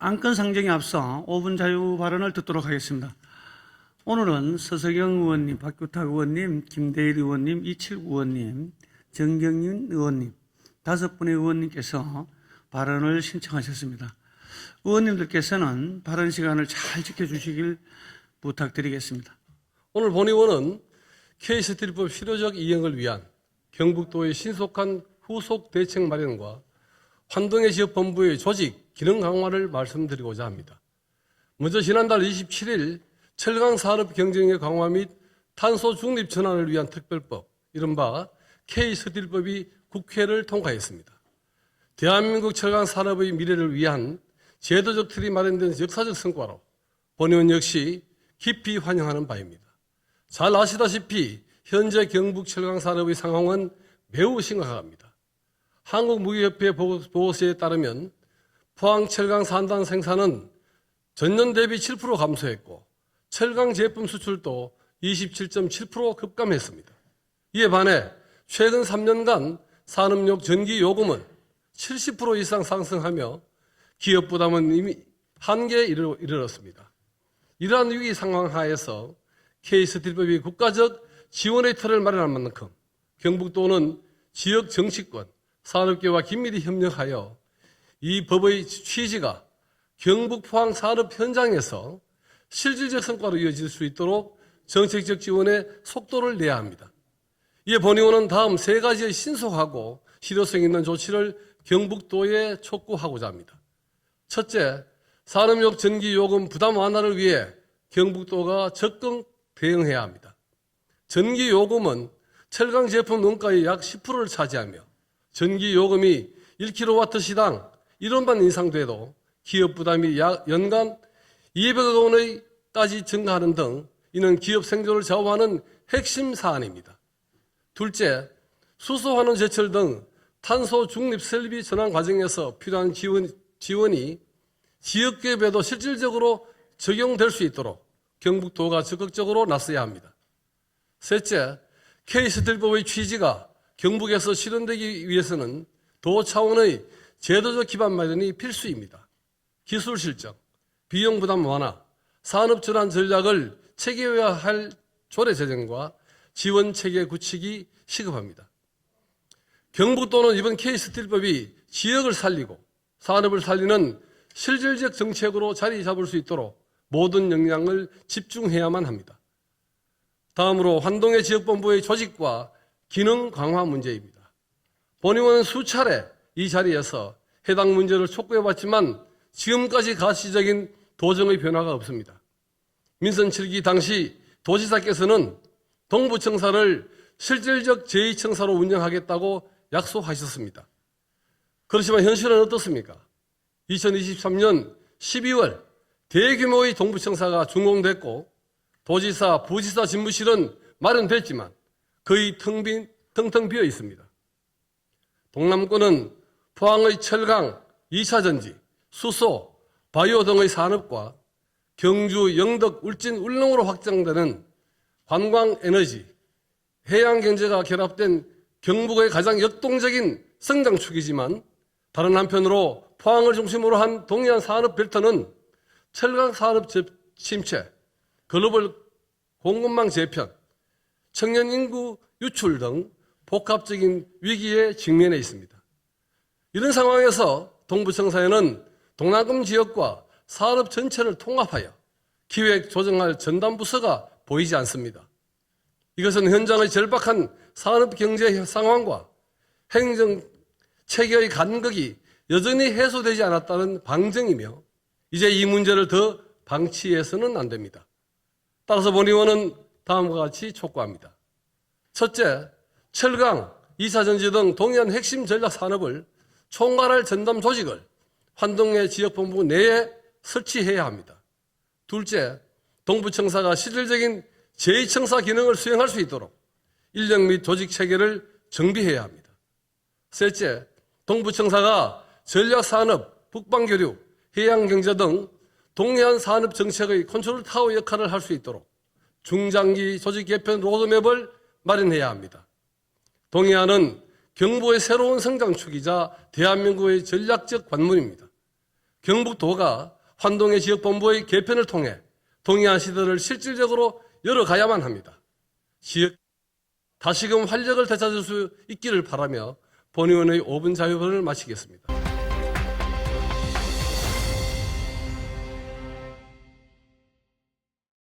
안건 상정에 앞서 5분 자유 발언을 듣도록 하겠습니다. 오늘은 서석영 의원님, 박규탁 의원님, 김대일 의원님, 이칠구 의원님, 정경윤 의원님 다섯 분의 의원님께서 발언을 신청하셨습니다. 의원님들께서는 발언 시간을 잘 지켜주시길 부탁드리겠습니다. 오늘 본의원은 K스틸법 실효적 이행을 위한 경북도의 신속한 후속 대책 마련과 환동의 지역 본부의 조직, 기능 강화를 말씀드리고자 합니다. 먼저 지난달 27일 철강 산업 경쟁의 강화 및 탄소 중립 전환을 위한 특별법, 이른바 K스틸법이 국회를 통과했습니다. 대한민국 철강 산업의 미래를 위한 제도적 틀이 마련된 역사적 성과로 본의원 역시 깊이 환영하는 바입니다. 잘 아시다시피 현재 경북 철강 산업의 상황은 매우 심각합니다. 한국무기협회 보고서에 따르면 포항 철강 산단 생산은 전년 대비 7% 감소했고 철강 제품 수출도 27.7% 급감했습니다. 이에 반해 최근 3년간 산업용 전기 요금은 70% 이상 상승하며 기업 부담은 이미 한계에 이르- 이르렀습니다. 이러한 위기 상황 하에서 K스틸법이 국가적 지원의 틀을 마련한 만큼 경북도는 지역 정치권, 산업계와 긴밀히 협력하여 이 법의 취지가 경북 포항 산업 현장에서 실질적 성과로 이어질 수 있도록 정책적 지원에 속도를 내야 합니다. 이에 본의원은 다음 세 가지의 신속하고 실효성 있는 조치를 경북도에 촉구하고자 합니다. 첫째, 산업용 전기 요금 부담 완화를 위해 경북도가 적극 대응해야 합니다. 전기 요금은 철강 제품 원가의 약 10%를 차지하며 전기 요금이 1kW 시당 1원만 인상돼도 기업 부담이 약 연간 200억 원의 까지 증가하는 등 이는 기업 생존을 좌우하는 핵심 사안입니다. 둘째, 수소환원 제철 등 탄소 중립 설비 전환 과정에서 필요한 지원, 지원이 지역기업에도 실질적으로 적용될 수 있도록 경북도가 적극적으로 나서야 합니다. 셋째, K스틸법의 취지가 경북에서 실현되기 위해서는 도 차원의 제도적 기반 마련이 필수입니다. 기술 실정, 비용 부담 완화, 산업 전환 전략을 체계화할 조례 제정과 지원 체계 구축이 시급합니다. 경북도는 이번 K스틸법이 지역을 살리고 산업을 살리는 실질적 정책으로 자리 잡을 수 있도록 모든 역량을 집중해야만 합니다. 다음으로 환동의 지역본부의 조직과 기능 강화 문제입니다. 본의원은 수차례 이 자리에서 해당 문제를 촉구해왔지만 지금까지 가시적인 도정의 변화가 없습니다. 민선 7기 당시 도지사께서는 동부청사를 실질적 제2청사로 운영하겠다고 약속하셨습니다. 그렇지만 현실은 어떻습니까? 2023년 12월 대규모의 동부청사가 준공됐고 도지사, 부지사 집무실은 마련됐지만 거의 텅 빈, 텅텅 비어 있습니다. 동남권은 포항의 철강, 2차 전지, 수소, 바이오 등의 산업과 경주, 영덕, 울진, 울릉으로 확장되는 관광 에너지, 해양 경제가 결합된 경북의 가장 역동적인 성장축이지만 다른 한편으로 포항을 중심으로 한 동해안 산업 벨트는 철강 산업 재- 침체, 글로벌 공급망 재편, 청년 인구 유출 등 복합적인 위기에 직면해 있습니다. 이런 상황에서 동부청사에는 동남금 지역과 산업 전체를 통합하여 기획 조정할 전담 부서가 보이지 않습니다. 이것은 현장의 절박한 산업 경제 상황과 행정 체계의 간극이 여전히 해소되지 않았다는 방증이며 이제 이 문제를 더 방치해서는 안 됩니다. 따라서 본의원은 다음과 같이 촉구합니다. 첫째, 철강, 이사전지 등 동해안 핵심 전략 산업을 총괄할 전담 조직을 환동의 지역본부 내에 설치해야 합니다. 둘째, 동부청사가 실질적인 제2청사 기능을 수행할 수 있도록 인력 및 조직 체계를 정비해야 합니다. 셋째, 동부청사가 전략산업, 북방교류, 해양경제 등 동해안 산업 정책의 컨트롤 타워 역할을 할 수 있도록 중장기 조직 개편 로드맵을 마련해야 합니다. 동해안은 경부의 새로운 성장축이자 대한민국의 전략적 관문입니다. 경북도가 환동의 지역본부의 개편을 통해 동해안 시대를 실질적으로 열어가야만 합니다. 지역 다시금 활력을 되찾을 수 있기를 바라며 본의원의 5분 자유발언을 마치겠습니다.